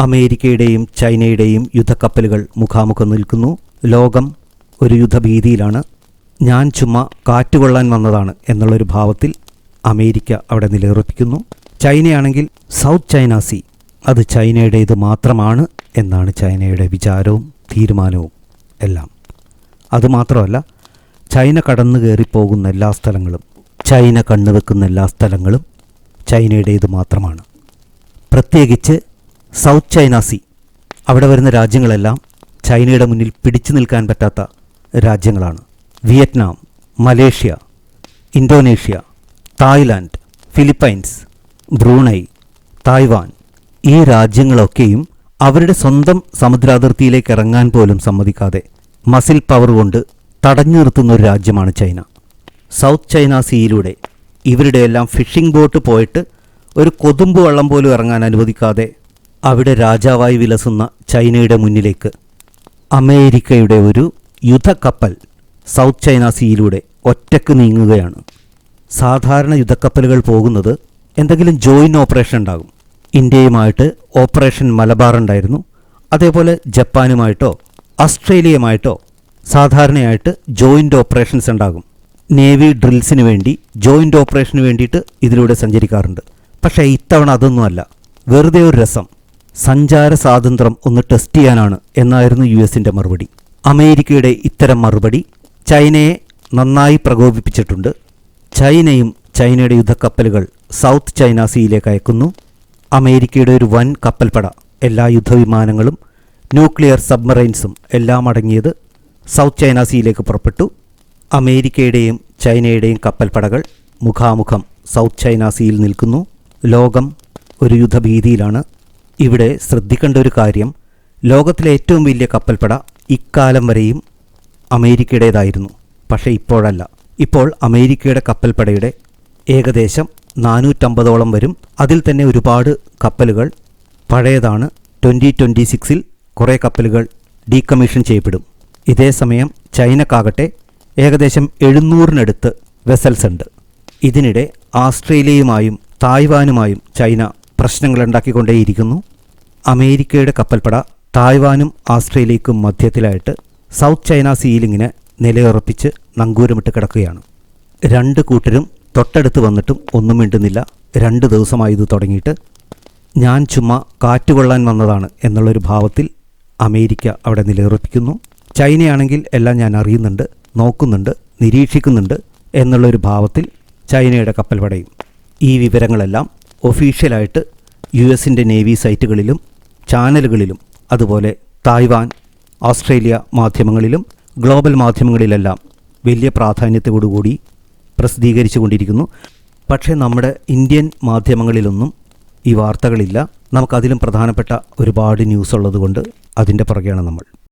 അമേരിക്കയുടെയും ചൈനയുടെയും യുദ്ധക്കപ്പലുകൾ മുഖാമുഖം നിൽക്കുന്നു. ലോകം ഒരു യുദ്ധഭീതിയിലാണ്. ഞാൻ ചുമ്മാ കാറ്റുകൊള്ളാൻ വന്നതാണ് എന്നുള്ളൊരു ഭാവത്തിൽ അമേരിക്ക അവിടെ നിലയുറപ്പിക്കുന്നു. ചൈനയാണെങ്കിൽ സൗത്ത് ചൈന സീ അത് ചൈനയുടേത് മാത്രമാണ് എന്നാണ് ചൈനയുടെ വിചാരവും തീരുമാനവും എല്ലാം. അതുമാത്രമല്ല ചൈന കടന്നു കയറിപ്പോകുന്ന എല്ലാ സ്ഥലങ്ങളും ചൈന കണ്ണുവെക്കുന്ന എല്ലാ സ്ഥലങ്ങളും ചൈനയുടേത് മാത്രമാണ്. പ്രത്യേകിച്ച് സൗത്ത് ചൈന സീ. അവിടെ വരുന്ന രാജ്യങ്ങളെല്ലാം ചൈനയുടെ മുന്നിൽ പിടിച്ചു നിൽക്കാൻ പറ്റാത്ത രാജ്യങ്ങളാണ്. Vietnam Malaysia Indonesia Thailand Philippines Brunei Taiwan ഈ രാജ്യങ്ങളൊക്കെയും അവരുടെ സ്വന്തം സമുദ്രാതിർത്തിയിലേക്ക് ഇറങ്ങാൻ പോലും സമ്മതിക്കാതെ മസിൽ പവർ കൊണ്ട് തടഞ്ഞു നിർത്തുന്ന ഒരു രാജ്യമാണ് ചൈന. സൗത്ത് ചൈന സീയിലൂടെ ഇവരുടെയെല്ലാം ഫിഷിംഗ് ബോട്ട് പോയിട്ട് ഒരു കൊതുമ്പ് വള്ളം പോലും ഇറങ്ങാൻ അനുവദിക്കാതെ അവിടെ രാജാവായി വിലസുന്ന ചൈനയുടെ മുന്നിലേക്ക്. അമേരിക്കയുടെ ഒരു യുദ്ധക്കപ്പൽ സൗത്ത് ചൈന സീയിലൂടെ ഒറ്റയ്ക്ക് നീങ്ങുകയാണ്. സാധാരണ യുദ്ധക്കപ്പലുകൾ പോകുന്നത് എന്തെങ്കിലും ജോയിന്റ് ഓപ്പറേഷൻ ഉണ്ടാകും. ഇന്ത്യയുമായിട്ട് ഓപ്പറേഷൻ മലബാർ ഉണ്ടായിരുന്നു. അതേപോലെ ജപ്പാനുമായിട്ടോ ഓസ്ട്രേലിയയുമായിട്ടോ സാധാരണയായിട്ട് ജോയിന്റ് ഓപ്പറേഷൻസ് ഉണ്ടാകും. നേവി ഡ്രിൽസിന് വേണ്ടി ജോയിന്റ് ഓപ്പറേഷന് വേണ്ടിയിട്ട് ഇതിലൂടെ സഞ്ചരിക്കാറുണ്ട്. പക്ഷേ ഇത്തവണ അതൊന്നുമല്ല. വെറുതെ ഒരു രസം. സഞ്ചാര സ്വാതന്ത്ര്യം ഒന്ന് ടെസ്റ്റ് ചെയ്യാനാണ് എന്നായിരുന്നു യു എസിന്റെ മറുപടി. അമേരിക്കയുടെ ഇത്തരം മറുപടി ചൈനയെ നന്നായി പ്രകോപിപ്പിച്ചിട്ടുണ്ട്. ചൈനയും ചൈനയുടെ യുദ്ധക്കപ്പലുകൾ സൗത്ത് ചൈന സീയിലേക്ക് അയക്കുന്നു. അമേരിക്കയുടെ ഒരു വൻ കപ്പൽപ്പട എല്ലാ യുദ്ധവിമാനങ്ങളും ന്യൂക്ലിയർ സബ്മറൈൻസും എല്ലാം അടങ്ങിയത് സൗത്ത് ചൈന സീയിലേക്ക് പുറപ്പെട്ടു. അമേരിക്കയുടെയും ചൈനയുടെയും കപ്പൽപ്പടകൾ മുഖാമുഖം സൗത്ത് ചൈന സീയിൽ നിൽക്കുന്നു. ലോകം ഒരു യുദ്ധഭീതിയിലാണ്. ഇവിടെ ശ്രദ്ധിക്കേണ്ട ഒരു കാര്യം ലോകത്തിലെ ഏറ്റവും വലിയ കപ്പൽപ്പട ഇക്കാലം വരെയും അമേരിക്കയുടേതായിരുന്നു പക്ഷേ ഇപ്പോഴല്ല. ഇപ്പോൾ അമേരിക്കയുടെ കപ്പൽപ്പടയുടെ ഏകദേശം നാനൂറ്റമ്പതോളം വരും. അതിൽ തന്നെ ഒരുപാട് കപ്പലുകൾ പഴയതാണ്. ട്വന്റി ട്വന്റി സിക്സിൽ കുറേ കപ്പലുകൾ ഡീകമ്മീഷൻ ചെയ്യപ്പെടും. ഇതേ സമയം ചൈനക്കാകട്ടെ ഏകദേശം എഴുന്നൂറിനടുത്ത് വെസൽസ് ഉണ്ട്. ഇതിനിടെ ആസ്ട്രേലിയയുമായും തായ്വാനുമായും ചൈന പ്രശ്നങ്ങളുണ്ടാക്കിക്കൊണ്ടേയിരിക്കുന്നു. അമേരിക്കയുടെ കപ്പൽപ്പട തായ്വാനും ആസ്ട്രേലിയക്കും മധ്യത്തിലായിട്ട് സൗത്ത് ചൈന സീലിങ്ങിന് നിലയുറപ്പിച്ച് നങ്കൂരമിട്ട് കിടക്കുകയാണ്. രണ്ട് കൂട്ടരും തൊട്ടടുത്ത് വന്നിട്ടും ഒന്നും മിണ്ടുന്നില്ല. രണ്ട് ദിവസമായി ഇത് തുടങ്ങിയിട്ട് ഞാൻ ചുമ്മാ കാറ്റുകൊള്ളാൻ വന്നതാണ് എന്നുള്ളൊരു ഭാവത്തിൽ അമേരിക്ക അവിടെ നിലയുറപ്പിക്കുന്നു. ചൈനയാണെങ്കിൽ എല്ലാം ഞാൻ അറിയുന്നുണ്ട് നോക്കുന്നുണ്ട് നിരീക്ഷിക്കുന്നുണ്ട് എന്നുള്ളൊരു ഭാവത്തിൽ ചൈനയുടെ കപ്പൽപ്പടയും. ഈ വിവരങ്ങളെല്ലാം ഒഫീഷ്യലായിട്ട് യു എസിന്റെ നേവി സൈറ്റുകളിലും ചാനലുകളിലും അതുപോലെ തായ്വാൻ ഓസ്ട്രേലിയ മാധ്യമങ്ങളിലും ഗ്ലോബൽ മാധ്യമങ്ങളിലെല്ലാം വലിയ പ്രാധാന്യത്തോടുകൂടി പ്രസിദ്ധീകരിച്ചു കൊണ്ടിരിക്കുന്നു പക്ഷേ നമ്മുടെ ഇന്ത്യൻ മാധ്യമങ്ങളിലൊന്നും ഈ വാർത്തകളില്ല. നമുക്കതിലും പ്രധാനപ്പെട്ട ഒരുപാട് ന്യൂസ് ഉള്ളതുകൊണ്ട് അതിന്റെ പുറകെയാണ് നമ്മൾ.